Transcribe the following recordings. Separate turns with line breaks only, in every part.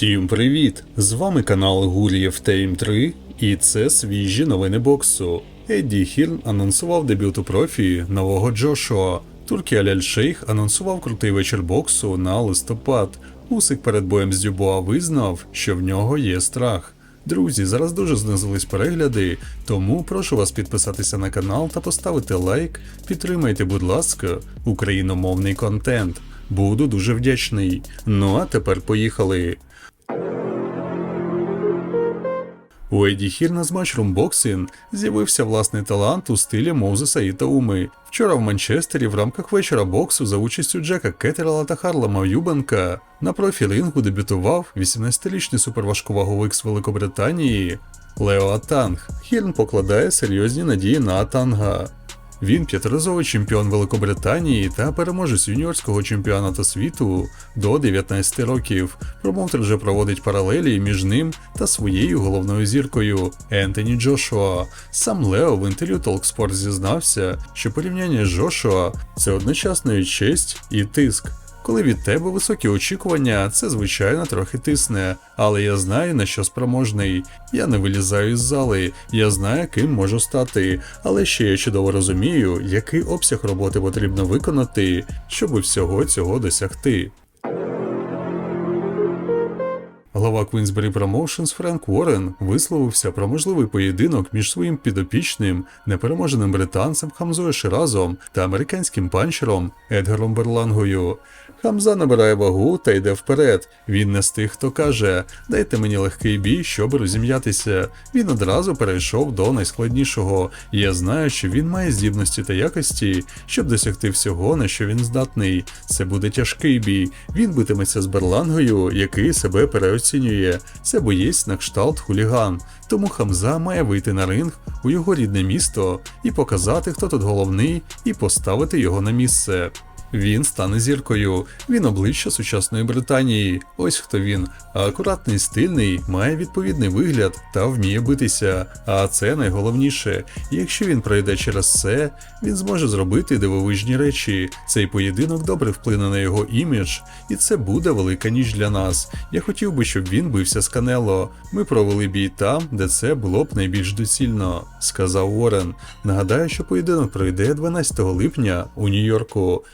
Всім привіт! З вами канал Гур'єв Тейм 3 і це свіжі новини боксу. Едді Хірн анонсував дебют у профі нового Джошуа. Туркі Аляль Шейх анонсував крутий вечір боксу на листопад. Усик перед боєм з Дюбуа визнав, що в нього є страх. Друзі, зараз дуже знизились перегляди, тому прошу вас підписатися на канал та поставити лайк. Підтримайте, будь ласка, україномовний контент. Буду дуже вдячний. Ну а тепер поїхали. У Еді Хірна з Matchroom Boxing з'явився власний талант у стилі Моузеса і Тауми. Вчора в Манчестері в рамках вечора боксу за участю Джека Кеттерела та Харлема Юбенка на профі-рингу дебютував 18-річний суперважковаговик з Великобританії Лео Атанг. Хірн покладає серйозні надії на Атанга. Він п'ятиразовий чемпіон Великобританії та переможець юніорського чемпіонату світу до 19 років. Промоутер вже проводить паралелі між ним та своєю головною зіркою Ентоні Джошуа. Сам Лео в інтерв'ю Talksport зізнався, що порівняння з Джошуа це одночасно честь і тиск. Коли від тебе високі очікування, це звичайно трохи тисне, але я знаю на що спроможний. Я не вилізаю із зали, я знаю, ким можу стати, але ще я чудово розумію, який обсяг роботи потрібно виконати, щоб всього цього досягти. Глава Queensberry Promotions Френк Уоррен висловився про можливий поєдинок між своїм підопічним, непереможеним британцем Хамзою Ширазом та американським панчером Едгаром Берлангою. Хамза набирає вагу та йде вперед. Він не з тих, хто каже: дайте мені легкий бій, щоб розім'ятися. Він одразу перейшов до найскладнішого. Я знаю, що він має здібності та якості, щоб досягти всього, на що він здатний. Це буде тяжкий бій. Він битиметься з Берлангою, який себе переоцінює. Це боєць на кшталт хуліган. Тому Хамза має вийти на ринг у його рідне місто і показати, хто тут головний, і поставити його на місце. Він стане зіркою, він обличчя сучасної Британії. Ось хто він. Акуратний, стильний, має відповідний вигляд та вміє битися. А це найголовніше. Якщо він пройде через це, він зможе зробити дивовижні речі. Цей поєдинок добре вплине на його імідж, і це буде велика ніч для нас. Я хотів би, щоб він бився з Канело. Ми провели бій там, де це було б найбільш доцільно, сказав Уоррен. Нагадаю, що поєдинок пройде 12 липня у Нью-Йорку.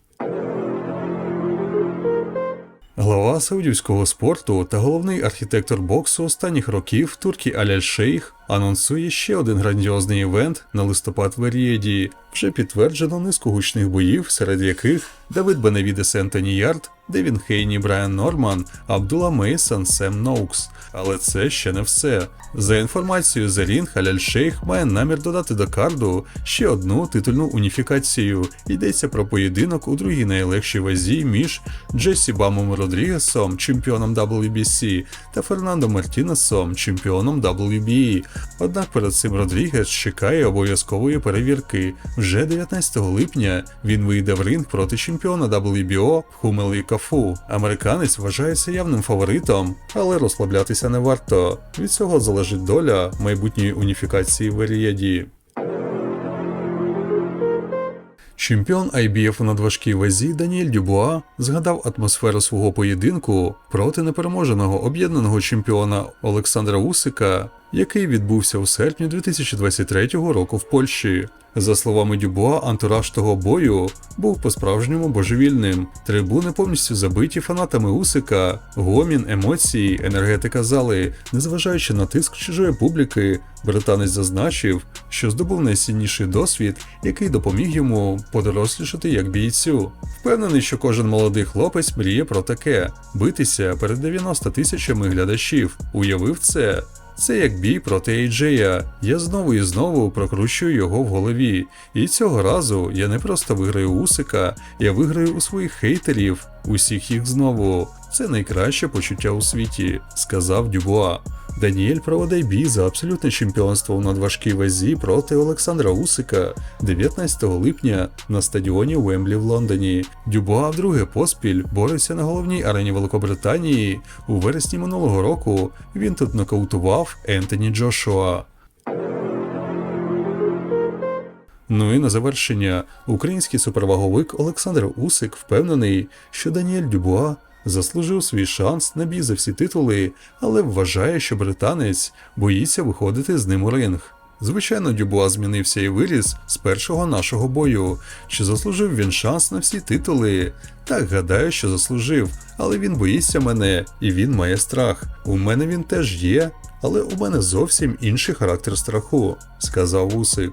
Глава саудівського спорту та головний архітектор боксу останніх років Туркі Аляль Шейх анонсує ще один грандіозний івент на листопад в Ерієді. Вже підтверджено низку гучних боїв, серед яких Давид Беневідес Ентоні Ярд, Девін Хейні Брайан Норман, Абдула Мейсон, Сем Ноукс. Але це ще не все. За інформацією The Ring, Аляль Шейх має намір додати до карду ще одну титульну уніфікацію. Йдеться про поєдинок у другій найлегшій вазі між Джесі Бамом Родрігесом, чемпіоном WBC, та Фернандо Мартінесом, чемпіоном WBE. Однак перед цим Родрігес чекає обов'язкової перевірки. Вже 19 липня він вийде в ринг проти чемпіона WBO Хумели Кафу. Американець вважається явним фаворитом, але розслаблятися не варто. Від цього залежить доля майбутньої уніфікації в Еріаді. Чемпіон IBF у надважкій вазі Даніель Дюбуа згадав атмосферу свого поєдинку проти непереможеного об'єднаного чемпіона Олександра Усика, який відбувся у серпні 2023 року в Польщі. За словами Дюбуа, антураж того бою був по-справжньому божевільним. Трибуни повністю забиті фанатами Усика, гомін, емоції, енергетика зали. Незважаючи на тиск чужої публіки, британець зазначив, що здобув найцінніший досвід, який допоміг йому подорослішати як бійцю. Впевнений, що кожен молодий хлопець мріє про таке битися перед 90 тисячами глядачів. Уявив це. Це як бій проти Ейджея. Я знову і знову прокручую його в голові. І цього разу я не просто виграю Усика, я виграю у своїх хейтерів, усіх їх знову. Це найкраще почуття у світі, сказав Дюбуа. Даніель проводить бій за абсолютне чемпіонство у надважкій вазі проти Олександра Усика 19 липня на стадіоні Уемблі в Лондоні. Дюбуа вдруге поспіль бореться на головній арені Великобританії. У вересні минулого року він тут нокаутував Ентоні Джошуа. Ну і на завершення, український суперваговик Олександр Усик впевнений, що Даніель Дюбуа заслужив свій шанс на бій за всі титули, але вважає, що британець боїться виходити з ним у ринг. Звичайно, Дюбуа змінився і виліз з першого нашого бою. Чи заслужив він шанс на всі титули? Так, гадаю, що заслужив, але він боїться мене, і він має страх. У мене він теж є, але у мене зовсім інший характер страху, сказав Усик.